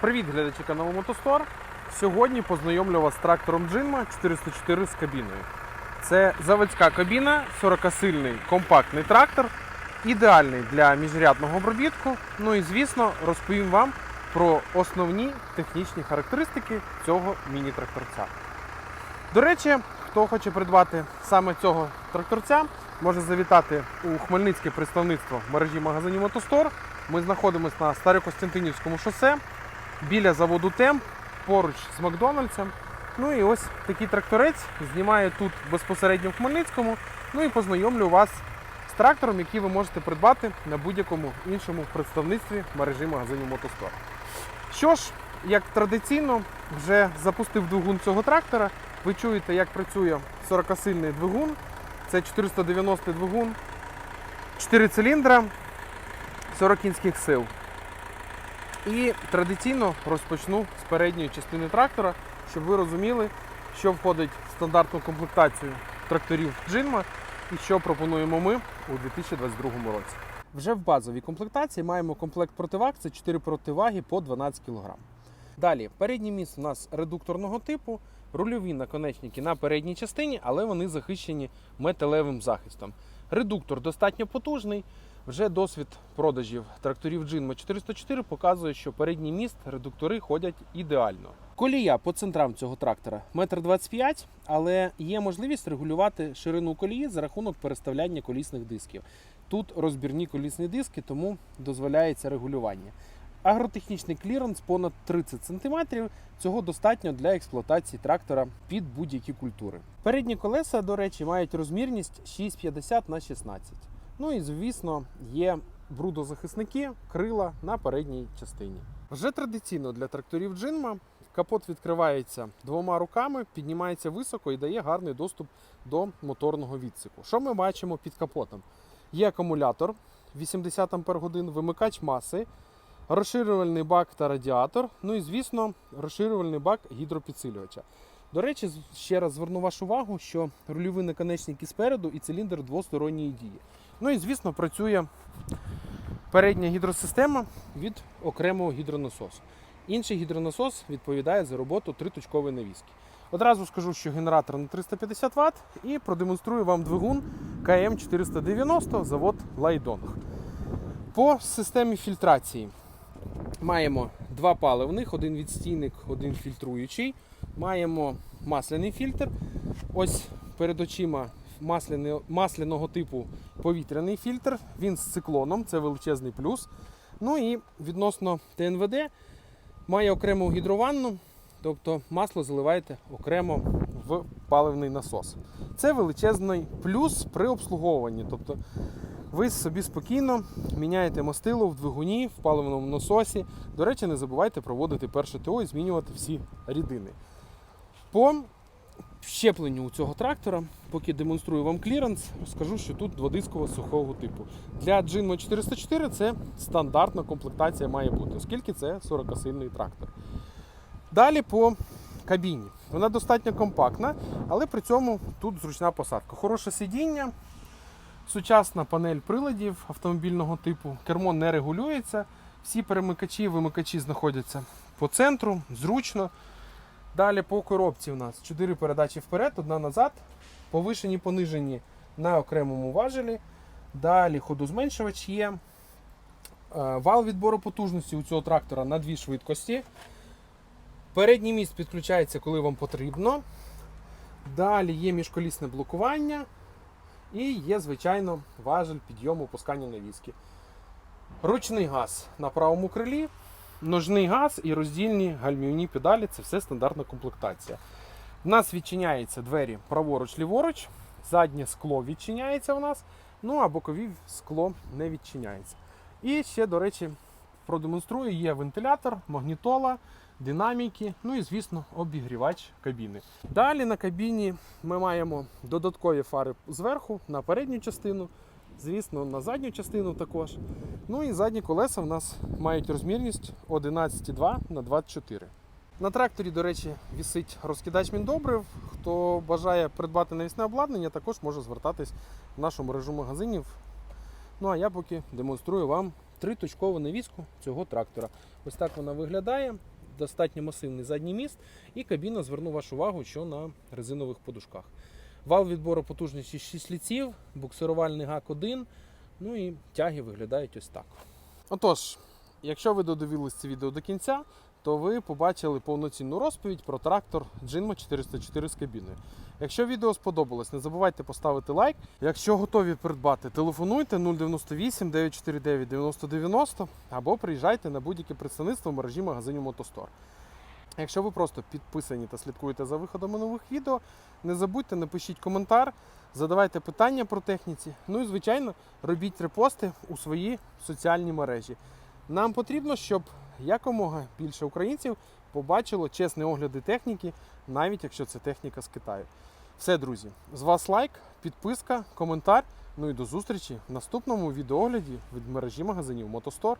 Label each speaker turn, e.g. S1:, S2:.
S1: Привіт, глядачі каналу Мотостор. Сьогодні познайомлю вас з трактором Джинма 404 з кабіною. Це заводська кабіна, 40-сильний компактний трактор, ідеальний для міжрядного обробітку. Ну і звісно, розповім вам про основні технічні характеристики цього міні-тракторця. До речі, хто хоче придбати саме цього тракторця, може завітати у Хмельницьке представництво мережі магазинів Мотостор. Ми знаходимося на Старокостянтинівському шосе біля заводу Темп, поруч з Макдональдсом. Ну і ось такий тракторець знімає тут безпосередньо в Хмельницькому. Ну і познайомлю вас з трактором, який ви можете придбати на будь-якому іншому представництві мережі магазинів Мотостор. Що ж, як традиційно, вже запустив двигун цього трактора. Ви чуєте, як працює 40-сильний двигун. Це 490 двигун, 4 циліндра, 40 кінських сил. І традиційно розпочну з передньої частини трактора, щоб ви розуміли, що входить в стандартну комплектацію тракторів Джинма і що пропонуємо ми у 2022 році. Вже в базовій комплектації маємо комплект противаг, це 4 противаги по 12 кг. Далі, передній міст у нас редукторного типу, рульові наконечники на передній частині, але вони захищені металевим захистом. Редуктор достатньо потужний. Вже досвід продажів тракторів Джинма 404 показує, що передній міст редуктори ходять ідеально. Колія по центрам цього трактора 1,25 м, але є можливість регулювати ширину колії за рахунок переставляння колісних дисків. Тут розбірні колісні диски, тому дозволяється регулювання. Агротехнічний кліренс понад 30 см. Цього достатньо для експлуатації трактора під будь-які культури. Передні колеса, до речі, мають розмірність 6,50 на 16 Ну і звісно, є брудозахисники, крила на передній частині. Вже традиційно для тракторів Джинма капот відкривається двома руками, піднімається високо і дає гарний доступ до моторного відсіку. Що ми бачимо під капотом? Є акумулятор 80 Ах, вимикач маси, розширювальний бак та радіатор. Ну і звісно, розширювальний бак гідропідсилювача. До речі, ще раз зверну вашу увагу, що рульові наконечники спереду і циліндр двосторонньої дії. Ну і звісно, працює передня гідросистема від окремого гідронасосу. Інший гідронасос відповідає за роботу триточкової навіски. Одразу скажу, що генератор на 350 Вт і продемонструю вам двигун КМ490 завод Лайдонг. По системі фільтрації маємо два паливних, один відстійник, один фільтруючий. Маємо масляний фільтр. Ось перед очима масляного типу повітряний фільтр. Він з циклоном, це величезний плюс. Ну і відносно ТНВД має окрему гідрованну, тобто масло заливаєте окремо в паливний насос. Це величезний плюс при обслуговуванні. Тобто ви собі спокійно міняєте мастило в двигуні, в паливному насосі. До речі, не забувайте проводити перше ТО і змінювати всі рідини. По щепленню у цього трактора, поки демонструю вам кліренс, скажу, що тут дводисково сухого типу. Для Jinmo 404 це стандартна комплектація має бути, оскільки це 40-сильний трактор. Далі по кабіні. Вона достатньо компактна, але при цьому тут зручна посадка. Хороше сидіння, сучасна панель приладів автомобільного типу, кермо не регулюється. Всі перемикачі, і вимикачі знаходяться по центру, зручно. Далі по коробці у нас 4 передачі вперед, одна назад, повишені, понижені на окремому важелі. Далі ходозменшувач є. Е, Вал відбору потужності у цього трактора на дві швидкості. Передній міст підключається, коли вам потрібно. Далі є міжколісне блокування. І є, звичайно, важель підйому опускання навіски. Ручний газ на правому крилі, ножний газ і роздільні гальмівні педалі це все стандартна комплектація. У нас відчиняються двері праворуч-ліворуч, заднє скло відчиняється у нас, ну а бокові скло не відчиняється. І ще, до речі, продемонструю, є вентилятор, магнітола, динаміки, ну і, звісно, обігрівач кабіни. Далі на кабіні ми маємо додаткові фари зверху на передню частину, звісно, на задню частину також. Ну і задні колеса в нас мають розмірність 11,2 на 24. На тракторі, до речі, вісить розкидач міндобрив. Хто бажає придбати навісне обладнання, також може звертатись в нашу мережу магазинів. Ну а я поки демонструю вам триточкову навіску цього трактора. Ось так вона виглядає. достатньо масивний задній міст, і кабіна, зверну вашу увагу, що на резинових подушках. Вал відбору потужності 6 ліців, буксирувальний ГАК-1, ну і тяги виглядають ось так. Отож, якщо ви додивились це відео до кінця, то ви побачили повноцінну розповідь про трактор Jinma 404 з кабіною. Якщо відео сподобалось, не забувайте поставити лайк. Якщо готові придбати, телефонуйте 098 949 9090 або приїжджайте на будь-яке представництво в мережі магазинів Мотостор. Якщо ви просто підписані та слідкуєте за виходами нових відео, не забудьте, напишіть коментар, задавайте питання про техніці. Ну і звичайно, робіть репости у свої соціальні мережі. Нам потрібно, щоб якомога більше українців побачило чесні огляди техніки, навіть якщо це техніка з Китаю. Все, друзі, з вас лайк, підписка, коментар. Ну і до зустрічі в наступному відеоогляді від мережі магазинів Мотостор.